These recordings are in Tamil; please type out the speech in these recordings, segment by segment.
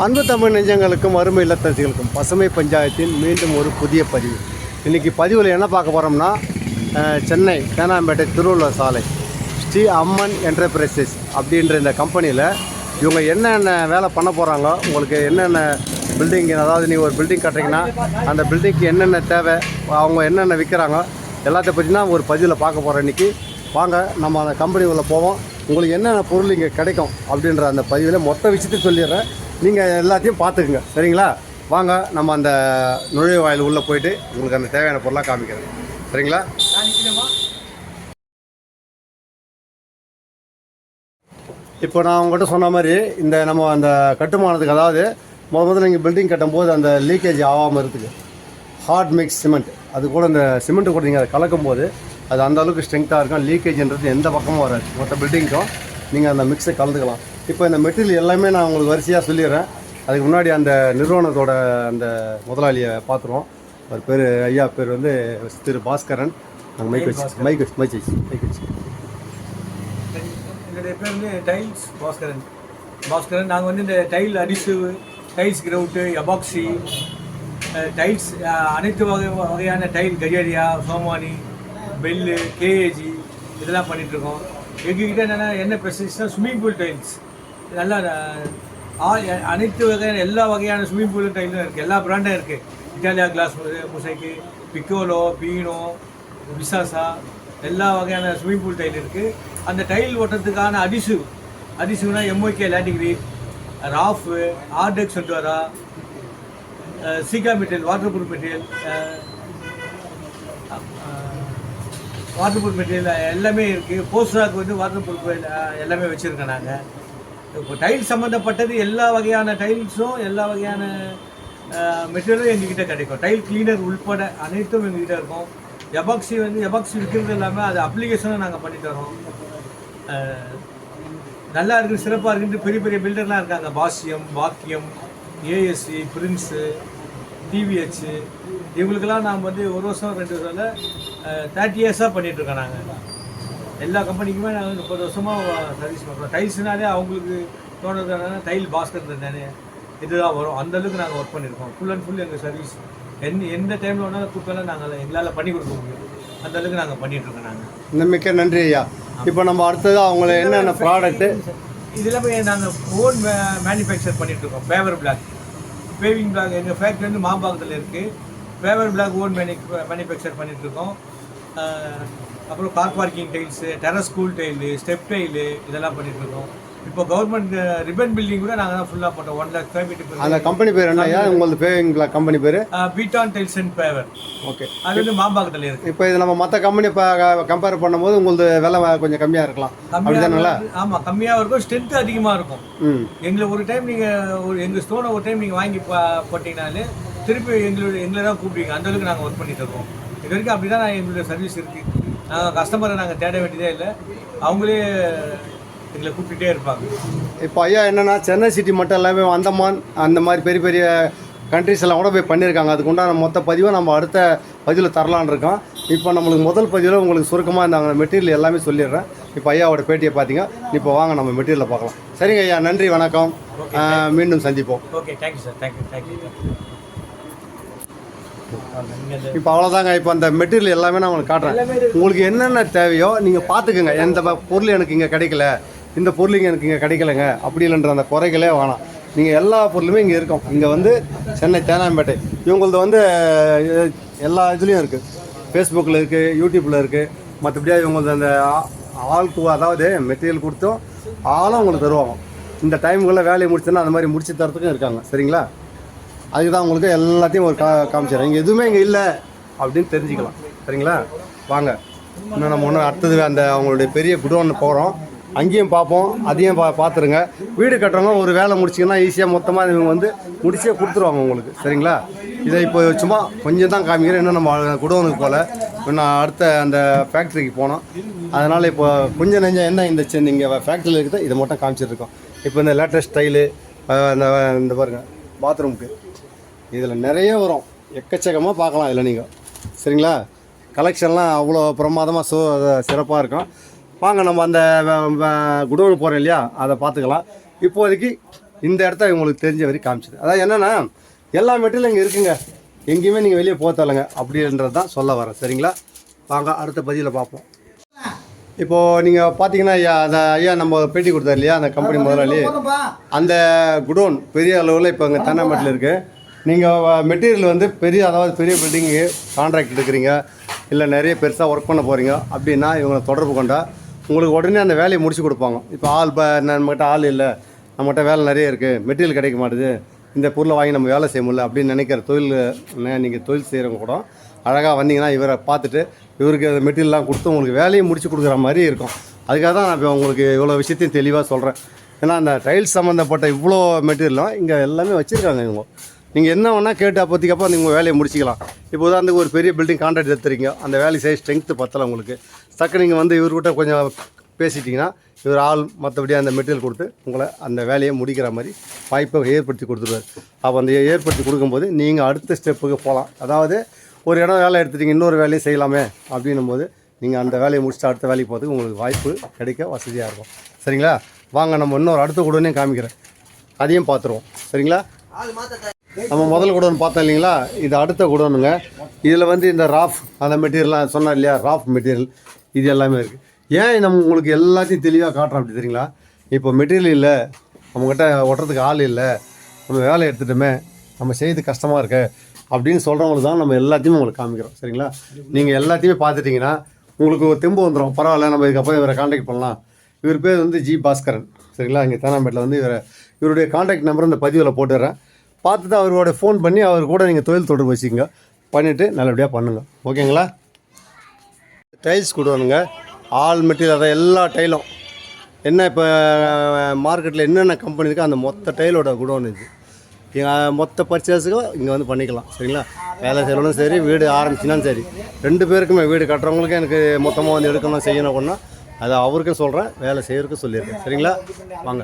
அன்பு தமிழ் நெஞ்சங்களுக்கும் அருமை இல்லத்தரசிகளுக்கும் பசுமை பஞ்சாயத்தின் மீண்டும் ஒரு புதிய பதிவு. இன்றைக்கி பதிவில் என்ன பார்க்க போகிறோம்னா சென்னை தேனாம்பேட்டை திருவள்ளுவர் சாலை ஸ்ரீ அம்மன் என்டர்பிரைசஸ் அப்படின்ற இந்த கம்பெனியில் இவங்க என்னென்ன வேலை பண்ண போகிறாங்க உங்களுக்கு என்னென்ன பில்டிங் அதாவது நீங்கள் ஒரு பில்டிங் கட்டுறீங்கன்னா அந்த பில்டிங்க்கு என்னென்ன தேவை அவங்க என்னென்ன விற்கிறாங்க எல்லாத்த பற்றினா ஒரு பதிவில் பார்க்க போகிறோம் இன்றைக்கி வாங்க நம்ம அந்த கம்பெனி உள்ளே போவோம். உங்களுக்கு என்னென்ன பொருள் இங்கே கிடைக்கும் அப்படின்ற அந்த பதிவில் மொத்த விஷயத்தையும் சொல்லிடுறேன். நீங்கள் எல்லாத்தையும் பார்த்துக்குங்க. சரிங்களா? வாங்க நம்ம அந்த நுழைவு வாயில் உள்ளே போயிட்டு உங்களுக்கு அந்த தேவையான பொருளாக காமிக்கிறேன். சரிங்களா? இப்போ நான் உங்கள்கிட்ட சொன்ன மாதிரி இந்த நம்ம அந்த கட்டுமானத்துக்கு அதாவது முத முதல்ல நீங்கள் பில்டிங் கட்டும்போது அந்த லீக்கேஜ் ஆகாமல் இருக்குது ஹார்ட் மிக்ஸ் சிமெண்ட் அது கூட இந்த சிமெண்ட்டு கூட நீங்கள் அதை கலக்கும் போது அது அந்த அளவுக்கு ஸ்ட்ரென்த்தாக இருக்கும். லீக்கேஜ்ன்றது எந்த பக்கமும் வராது. மொத்த பில்டிங்க்கும் நீங்கள் அந்த மிக்ஸை கலந்துக்கலாம். இப்போ இந்த மெட்டீரியல் எல்லாமே நான் உங்களுக்கு வரிசையாக சொல்லிடுறேன். அதுக்கு முன்னாடி அந்த நிறுவனத்தோட அந்த முதலாளியை பார்த்துருவோம். அவர் பேர் ஐயா பேர் வந்து திரு பாஸ்கரன். நாங்கள் மைக் வச்சு மைக் வச்சு மைக் வச்சு மைக் வச்சு. என்னுடைய பேர் வந்து டைல்ஸ் பாஸ்கரன். பாஸ்கரன் நாங்கள் வந்து இந்த tile adhesive tiles grout epoxy tiles அனைத்து வகை வகையான tile Kajaria Somany bell KAG இதெல்லாம் பண்ணிகிட்ருக்கோம் எங்ககிட்ட என்னென்னா என்ன ஸ்பெஷலிஸ்ட்னா ஸ்விம்மிங் பூல் டைல்ஸ் நல்லா அனைத்து வகையான எல்லா வகையான ஸ்விம்மிங் பூலும் டைலும் இருக்குது எல்லா பிராண்டும் இருக்குது இட்டாலியா கிளாஸ் முசைக்கு பிக்கோலோ பீனோ விசாசா எல்லா வகையான ஸ்விம்மிங் பூல் டைல் இருக்குது அந்த டைல் ஓட்டுறதுக்கான அடிசு அடிசுனா எம்ஒகே Laticrete Roff Ardex சென்டோரா Sika material water proof material water proof material எல்லாமே இருக்குது போஸ்டாக் வந்து வாட்டர் ப்ரூஃப் எல்லாமே வச்சுருக்கேன் நாங்கள் இப்போ டைல் சம்மந்தப்பட்டது எல்லா வகையான டைல்ஸும் எல்லா வகையான மெட்டீரியலும் எங்ககிட்ட கிடைக்கும். டைல் கிளீனர் உள்பட அனைத்தும் எங்ககிட்ட இருக்கும். எபாக்சி வந்து எபாக்சி விற்கிறது இல்லாமல் அது அப்ளிகேஷனும் நாங்கள் பண்ணி தரோம் நல்லா இருக்குது சிறப்பாக இருக்குன்ட்டு பெரிய பெரிய பில்டர்லாம் இருக்காங்க. பாசியம் வாக்கியம் ஏஎஸ்சி பிரின்ஸு டிவிஹெச்சு இவங்களுக்கெல்லாம் நாம் வந்து ஒரு வருஷம் ரெண்டு வருஷம் தேர்ட்டி இயர்ஸாக பண்ணிகிட்ருக்கோம் நாங்கள் எல்லா கம்பெனிக்குமே நாங்கள் முப்பது வருஷமாக சர்வீஸ் பண்ணுறோம் டைல்ஸ்னாலே அவங்களுக்கு தோணுறதுனால டைல் பாஸ்கர் தானே. இதுதான் வரும். அந்த அளவுக்கு நாங்கள் ஒர்க் பண்ணியிருக்கோம் ஃபுல் அண்ட் ஃபுல் எங்கள் சர்வீஸ் எந்த எந்த டைமில் வேணாலும் கூப்பிட்டாலும் நாங்கள் எங்களால் பண்ணி கொடுக்க முடியும். அந்த அளவுக்கு நாங்கள் பண்ணிகிட்ருக்கோம் நாங்கள் இந்த மிக்க நன்றி ஐயா. இப்போ நம்ம அடுத்தது அவங்கள என்னென்ன ப்ராடக்ட்டு இதில் போய் நாங்கள் ஓன் மேனுஃபேக்சர் பண்ணிட்டு இருக்கோம். பேவர் பிளாக் பேவிங் பிளாக் எங்கள் ஃபேக்ட்ரி வந்து மாம்பாக்கத்தில் இருக்குது paver block own many manufacture uh, அப்புறம் car parking tiles terrace school tile step tile இதெல்லாம் பண்ணிட்டு இருக்கோம் இப்போ கவர்மெண்ட் ரிப்பன் பில்டிங் கூட நாங்கள் தான் ஃபுல்லாக பண்ணுறோம் ஒன் லேக் ஸ்கொயர் அந்த மீட்டர் கம்பெனி பேர் என்ன உங்களது பேவிங் கம்பெனி பேர்? பீட்டான் டைல்ஸ் அண்ட் பேவர் ஓகே அது வந்து மாம்பாக்கத்தில் இருக்குது இப்போ இது நம்ம மற்ற கம்பெனி கம்பேர் பண்ணும்போது உங்களது விலை கொஞ்சம் கம்மியாக இருக்கலாம். கம்மியாக ஆமாம் கம்மியாக இருக்கும் ஸ்ட்ரென்த்து அதிகமாக இருக்கும். ம். எங்களை ஒரு டைம் நீங்கள் ஒரு எங்கள் ஸ்டோனை ஒரு டைம் நீங்கள் வாங்கி போட்டிங்கனாலே திருப்பி எங்களோட எங்களை தான் கூப்பிடுவீங்க. அந்த அளவுக்கு நாங்கள் ஒர்க் பண்ணிட்டு இருக்கோம். இது வரைக்கும் அப்படி தான் எங்களுடைய சர்வீஸ் இருக்குது நாங்கள் கஸ்டமரை நாங்கள் தேட வேண்டியதே இல்லை. அவங்களே எங்களை கூப்பிட்டுட்டே இருப்பாங்க. இப்போ ஐயா என்னன்னா சென்னை சிட்டி மட்டும் எல்லாமே அந்தமான் அந்த மாதிரி பெரிய பெரிய கண்ட்ரிஸ் எல்லாம் கூட போய் பண்ணியிருக்காங்க அதுக்கு உண்டான மொத்த பதிவை நம்ம அடுத்த பதிவில் தரலான்னு இருக்கோம். இப்போ நம்மளுக்கு முதல் பதிவில் உங்களுக்கு சுருக்கமாக இந்த மெட்டீரியல் எல்லாமே சொல்லிடுறேன். இப்போ ஐயாவோட பேட்டியை பார்த்தீங்க இப்போ வாங்க நம்ம மெட்டீரியலை பார்க்கலாம். சரிங்க ஐயா நன்றி வணக்கம். மீண்டும் சந்திப்போம். Okay thank you sir thank you thank you நீங்கள் இப்போ அவ்வளோதாங்க இப்போ அந்த மெட்டீரியல் எல்லாமே நான் உங்களுக்கு காட்டுறேன். உங்களுக்கு என்னென்ன தேவையோ நீங்கள் பார்த்துக்குங்க. எந்த பொருள் எனக்கு இங்கே கிடைக்கல. இந்த பொருள் இங்கே எனக்கு இங்கே கிடைக்கலங்க. அப்படி இல்லைன்ற அந்த குறைகளே வேணாம். நீங்கள் எல்லா பொருளுமே இங்கே இருக்கும். இங்கே வந்து சென்னை தேனாம்பேட்டை. இவங்களது வந்து எல்லா இதுலேயும் இருக்குது ஃபேஸ்புக்கில் இருக்குது யூடியூப்பில் இருக்குது மற்றபடியாக இவங்களது அந்த ஆ- ஆள் அதாவது மெட்டீரியல் கொடுத்தும் ஆளும் உங்களுக்கு தருவாங்க. இந்த டைமுக்குள்ளே வேலையை முடிச்சோன்னா அந்த மாதிரி முடிச்சு தரத்துக்கும் இருக்காங்க. சரிங்களா? அதுக்கு தான் உங்களுக்கு எல்லாத்தையும் ஒரு கா காமிச்சிடுறேன். இங்கே எதுவுமே இங்கே இல்லை அப்படின்னு தெரிஞ்சுக்கலாம். சரிங்களா? வாங்க. இன்னும் நம்ம ஒன்று அடுத்தது அந்த அவங்களுடைய பெரிய குடோன்னு போகிறோம் அங்கேயும் பார்ப்போம். அதையும் பா பார்த்துருங்க. வீடு கட்டுறவங்க ஒரு வேலை முடிச்சிங்கன்னா ஈஸியாக மொத்தமாக இவங்க வந்து முடிச்சே கொடுத்துருவாங்க உங்களுக்கு. சரிங்களா? இதை இப்போ சும்மா கொஞ்சம் தான் காமிக்கிறேன். இன்னும் நம்ம குடோனுக்கு போகல. இன்னும் அடுத்த அந்த ஃபேக்ட்ரிக்கு போனோம். அதனால் இப்போ கொஞ்சம் நெஞ்சம் என்ன இந்த சின்ன இங்கே ஃபேக்ட்ரியில் இருக்குது இதை மட்டும் காமிச்சிட்ருக்கோம் இப்போ இந்த லேட்டஸ்ட் ஸ்டைலு அந்த இந்த பாருங்கள் பாத்ரூமுக்கு இதில் நிறைய வரும். எக்கச்சக்கமாக பார்க்கலாம் இதில் நீங்கள் சரிங்களா? கலெக்ஷன்லாம் அவ்வளோ பிரமாதமாக சோ சிறப்பாக இருக்கும். வாங்க நம்ம அந்த குடோன் போகிறோம் இல்லையா? அதை பார்த்துக்கலாம். இப்போதைக்கு இந்த இடத்த உங்களுக்கு தெரிஞ்ச வரைக்கும் காமிச்சது. அதாவது என்னன்னா எல்லா மெட்டீரியலும் இங்கே இருக்குங்க. எங்கேயுமே நீங்கள் வெளியே போத்தலைங்க அப்படின்றது தான் சொல்ல வரேன். சரிங்களா? வாங்க அடுத்த பதிவில் பார்ப்போம். இப்போது நீங்கள் பார்த்தீங்கன்னா ஐயா அந்த ஐயா நம்ம பேட்டி கொடுத்தாரு இல்லையா? அந்த கம்பெனி முதலாளி. அந்த குடோன் பெரிய அளவில் இப்போ இங்கே தென்னமட்டில் இருக்குது நீங்கள் மெட்டீரியல் வந்து பெரிய அதாவது பெரிய பில்டிங்கு கான்ட்ராக்ட் எடுக்கிறீங்க. இல்லை நிறைய பெருசாக ஒர்க் பண்ண போகிறீங்க அப்படின்னா இவங்களை தொடர்பு கொண்டா உங்களுக்கு உடனே அந்த வேலையை முடிச்சு கொடுப்பாங்க. இப்போ ஆள் இப்போ நம்மகிட்ட ஆள் இல்லை. நம்மகிட்ட வேலை நிறைய இருக்குது மெட்டீரியல் கிடைக்க மாட்டுது. இந்த பொருளை வாங்கி நம்ம வேலை செய்ய முடியல அப்படின்னு நினைக்கிற தொழில் நீங்கள் தொழில் செய்கிறவங்க கூட அழகாக வந்தீங்கன்னா இவரை பார்த்துட்டு இவருக்கு அந்த மெட்டீரியல்லாம் கொடுத்து உங்களுக்கு வேலையை முடிச்சு கொடுக்குற மாதிரி இருக்கும். அதுக்காக தான் நான் இப்போ உங்களுக்கு இவ்வளோ விஷயத்தையும் தெளிவாக சொல்கிறேன் ஏன்னா அந்த டைல்ஸ் சம்மந்தப்பட்ட இவ்வளோ மெட்டீரியலும் இங்கே எல்லாமே வச்சுருக்காங்க இவங்க. நீங்கள் என்ன வேணால் கேட்டு அப்போதைக்கப்போ நீங்கள் வேலையை முடிச்சிக்கலாம். இப்போ உதாரணத்துக்கு ஒரு பெரிய பில்டிங் கான்ட்ராக்ட் எடுத்துறீங்க அந்த வேலை செய்ய ஸ்ட்ரென்த்து பத்தலை உங்களுக்கு. டக்கு நீங்கள் வந்து இவர்கிட்ட கொஞ்சம் பேசிட்டிங்கன்னா இவர் ஆள் மற்றபடி அந்த மெட்டீரியல் கொடுத்து உங்களை அந்த வேலையை முடிக்கிற மாதிரி வாய்ப்பை ஏற்படுத்தி கொடுத்துருவார். அப்போ அந்த ஏற்படுத்தி கொடுக்கும்போது நீங்கள் அடுத்த ஸ்டெப்புக்கு போகலாம் அதாவது ஒரு இடம் வேலை எடுத்துட்டீங்க இன்னொரு வேலையை செய்யலாமே அப்படின்னும் போது நீங்கள் அந்த வேலையை முடிச்சுட்டு அடுத்த வேலைக்கு போகிறதுக்கு உங்களுக்கு வாய்ப்பு கிடைக்க வசதியாக இருக்கும். சரிங்களா? வாங்க நம்ம இன்னொரு அடுத்த கூடனே காமிக்கிறேன். அதையும் பார்த்துருவோம் சரிங்களா? நம்ம முதல் குடோன் பார்த்தோம் இல்லைங்களா? இது அடுத்த குடோனுங்க. இதில் வந்து இந்த ராஃப் அந்த மெட்டீரியல்லாம் சொன்னார் இல்லையா? ராஃப் மெட்டீரியல் இது எல்லாமே இருக்குது ஏன் நம்ம உங்களுக்கு எல்லாத்தையும் தெளிவாக காட்டுறோம் அப்படி தெரியுங்களா? இப்போ மெட்டீரியல் இல்லை. நம்மக்கிட்ட ஒட்டுறதுக்கு ஆள் இல்லை. நம்ம வேலை எடுத்துட்டோமே. நம்ம செய்யறது கஷ்டமாக இருக்கு. அப்படின்னு சொல்கிறவங்களுக்கு தான் நம்ம எல்லாத்தையுமே உங்களுக்கு காமிக்கிறோம். சரிங்களா? நீங்கள் எல்லாத்தையுமே பார்த்துட்டிங்கன்னா உங்களுக்கு ஒரு தெம்பு வந்துடும் பரவாயில்ல நம்ம இதுக்கப்புறம் இவரை காண்டாக்ட் பண்ணலாம். இவர் பேர் வந்து ஜி பாஸ்கரன். சரிங்களா? இங்கே தேனாம்பேட்டில் வந்து இவரை இவருடைய காண்டாக்ட் நம்பர் இந்த பதிவில் போட்டுடுறேன் பார்த்துட்டு அவரோட ஃபோன் பண்ணி அவர் கூட நீங்கள் தொழில் தொடர்பு வச்சுக்கோங்க. பண்ணிவிட்டு நல்லபடியாக பண்ணுங்கள் ஓகேங்களா? டைல்ஸ் கொடுவானுங்க ஆல் மெட்டீரியல் அதான் எல்லா டைலும் என்ன இப்போ மார்க்கெட்டில் என்னென்ன கம்பெனி இருக்கோ அந்த மொத்த டைலோட குடோன் இது. இங்க மொத்த பர்ச்சேஸுக்கும் இங்கே வந்து பண்ணிக்கலாம். சரிங்களா? வேலை செய்யணும் சரி வீடு ஆரம்பிச்சினாலும் சரி. ரெண்டு பேருக்குமே வீடு கட்டுறவங்களுக்கும் எனக்கு மொத்தமாக வந்து எடுக்கணும் செய்யணும் அப்படின்னா அதை அவருக்கும் சொல்கிறேன் வேலை செய்யறதுக்கும் சொல்லியிருக்கேன் சரிங்களா? வாங்க.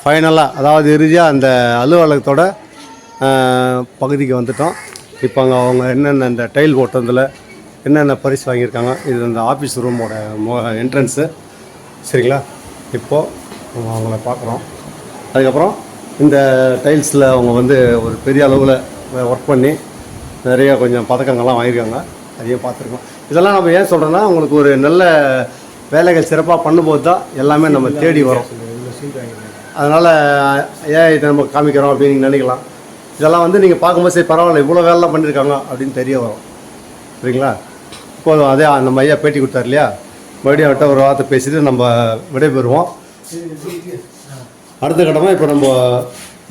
ஃபைனலாக அதாவது இறுதியாக அந்த அலுவலகத்தோட பகுதிக்கு வந்துட்டோம். இப்போ அங்கே அவங்க என்னென்ன இந்த டைல் ஓட்டத்தில் என்னென்ன பரிசு வாங்கியிருக்காங்க இது அந்த ஆஃபீஸ் ரூமோட என்ட்ரன்ஸு சரிங்களா? இப்போது அவங்கள பார்க்குறோம். அதுக்கப்புறம் இந்த டைல்ஸில் அவங்க வந்து ஒரு பெரிய அளவில் ஒர்க் பண்ணி நிறைய கொஞ்சம் பதக்கங்கள்லாம் வாங்கியிருக்காங்க. அதையும் பார்த்துருக்கோம். இதெல்லாம் நம்ம ஏன் சொல்கிறோன்னா உங்களுக்கு ஒரு நல்ல வேலைகள் சிறப்பாக பண்ணும்போது தான் எல்லாமே நம்ம தேடி வரும். அதனால் ஏன் இதை நம்ம காமிக்கிறோம் அப்படின்னு நீங்கள் நினைக்கலாம். இதெல்லாம் வந்து நீங்கள் பார்க்கும்போது சரி பரவாயில்ல இவ்வளோ வேலைலாம் பண்ணியிருக்காங்க அப்படின்னு தெரிய வரும். சரிங்களா இப்போது அதே நம்ம ஐயா பேட்டி கொடுத்தாரு இல்லையா மறுபடியும் அவர்கிட்ட ஒரு வார்த்தை பேசிட்டு நம்ம விடைபெறுவோம். அடுத்த கட்டமாக இப்போ நம்ம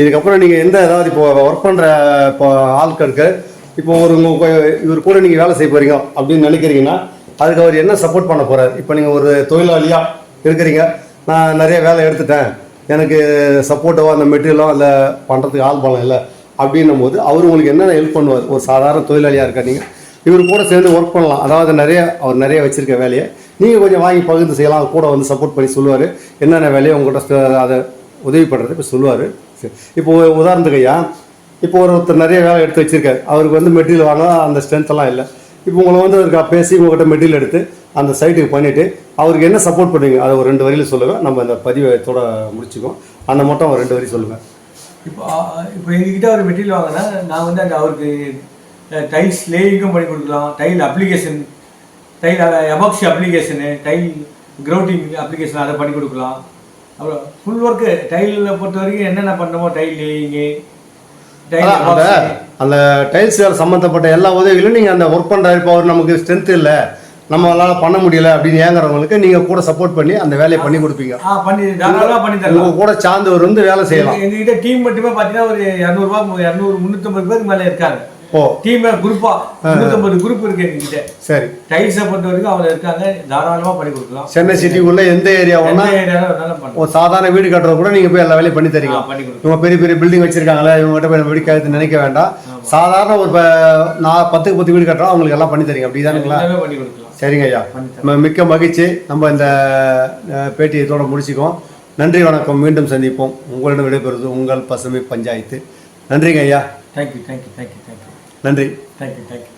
இதுக்கப்புறம் நீங்கள் எந்த ஏதாவது இப்போ ஒர்க் பண்ணுற இப்போ ஆட்களுக்கு இப்போ ஒரு உங்க இவர் கூட நீங்கள் வேலை செய்ய போகிறீங்க அப்படின்னு நினைக்கிறீங்கன்னா அதுக்கு அவர் என்ன சப்போர்ட் பண்ண போகிறார் இப்போ நீங்கள் ஒரு தொழிலாளியாக இருக்கிறீங்க நான் நிறைய வேலை எடுத்துட்டேன் எனக்கு சப்போர்ட்டோ அந்த மெட்டீரியலோ இல்லை பண்ணுறதுக்கு ஆள் பலம் இல்லை அப்படின்னும் போது அவர் உங்களுக்கு என்னென்ன ஹெல்ப் பண்ணுவார்? ஒரு சாதாரண தொழிலாளியாக இருக்கா நீங்கள் இவர் கூட சேர்ந்து ஒர்க் பண்ணலாம். அதாவது நிறைய அவர் நிறைய வச்சுருக்க வேலையை. நீங்கள் கொஞ்சம் வாங்கி பகிர்ந்து செய்யலாம். அவர் கூட வந்து சப்போர்ட் பண்ணி சொல்லுவார். என்னென்ன வேலையை உங்கள்கிட்ட அதை உதவி பண்ணுறது இப்போ சொல்லுவார். சரி. இப்போ உதாரணத்துக்கு ஐயா. இப்போ ஒருத்தர் நிறைய வேலை எடுத்து வச்சுருக்காரு. அவருக்கு வந்து மெட்டீரியல் வாங்க அந்த ஸ்ட்ரென்த்தெல்லாம் இல்லை. இப்போ உங்களை வந்து அவருக்கு பேசி உங்கள்கிட்ட மெட்டீரியல் எடுத்து அந்த சைட்டுக்கு பண்ணிவிட்டு அவருக்கு என்ன சப்போர்ட் பண்ணுவீங்க? அதை ஒரு ரெண்டு வரியில் சொல்லுங்கள் நம்ம இந்த பதிவை இதோட முடிச்சுக்கோம் அந்த மட்டும் அவர் ரெண்டு வரி சொல்லுங்கள் இப்போ இப்போ எங்ககிட்ட ஒரு மெட்டீரியல் வாங்கினா நான் வந்து அந்த அவருக்கு டைல்ஸ் லேயிங்கும் பண்ணி கொடுக்கலாம். Tile application tile epoxy application tile grouting application அதை பண்ணி கொடுக்கலாம். அப்புறம் ஃபுல் ஒர்க்கு டைலில் பொறுத்த வரைக்கும் என்னென்ன பண்ணணுமோ டைல் லேயிங்கு டைல் அந்த டைல்ஸ் சம்மந்தப்பட்ட எல்லா உதவிகளும் நீங்கள் அந்த ஒர்க் பண்ணுற இப்போ அவர் நமக்கு ஸ்ட்ரென்த் இல்லை. நம்மளால பண்ண முடியல அப்படின்னு ஏங்குறவங்களுக்கு நீங்கள் கூட சப்போர்ட் பண்ணி அந்த வேலையை பண்ணி கொடுப்பீங்க. பண்ணி தாராளமாக பண்ணி தரலாம். உங்க கூட சார்ந்தவர் வந்து வேலை செய்யலாம். எங்க- எங்ககிட்ட டீம் மட்டுமே பார்த்தீங்கன்னா ஒரு இரநூறுபா இரநூறு முந்நூற்றம்பது பேருக்கு மேலே இருக்காங்க. ஓ. டீம் குரூப்பா முந்நூற்றம்பது குரூப் இருக்கு எங்ககிட்ட. சரி. டைல்ஸை பொறுத்த வரைக்கும் அவங்க இருக்காங்க. தாராளமாக பண்ணி கொடுக்கலாம். சென்னை சிட்டிக்குள்ள எந்த ஏரியா ஒன்றா ஒரு சாதாரண வீடு கட்டுறது கூட நீங்கள் போய் எல்லா வேலையும் பண்ணி தரீங்க. இவங்க பெரிய பெரிய பில்டிங் வச்சிருக்காங்களே இவங்ககிட்ட போய் வீடு நினைக்க வேண்டாம். சாதாரண ஒரு நான் பத்துக்கு பத்து வீடு கட்டுறோம் அவங்களுக்கு எல்லாம் பண்ணி தரீங்க. கொடுக்கலாம். சரிங்க ஐயா. மிக்க மகிழ்ச்சி. நம்ம இந்த பேட்டி இதோட முடிச்சுக்குவோம். நன்றி வணக்கம். மீண்டும் சந்திப்போம். உங்களிடம் விடைபெறுவது உங்கள் பசுமை பஞ்சாயத்து. நன்றிங்க ஐயா. Thank you thank you thank you thank you நன்றி. Thank you thank you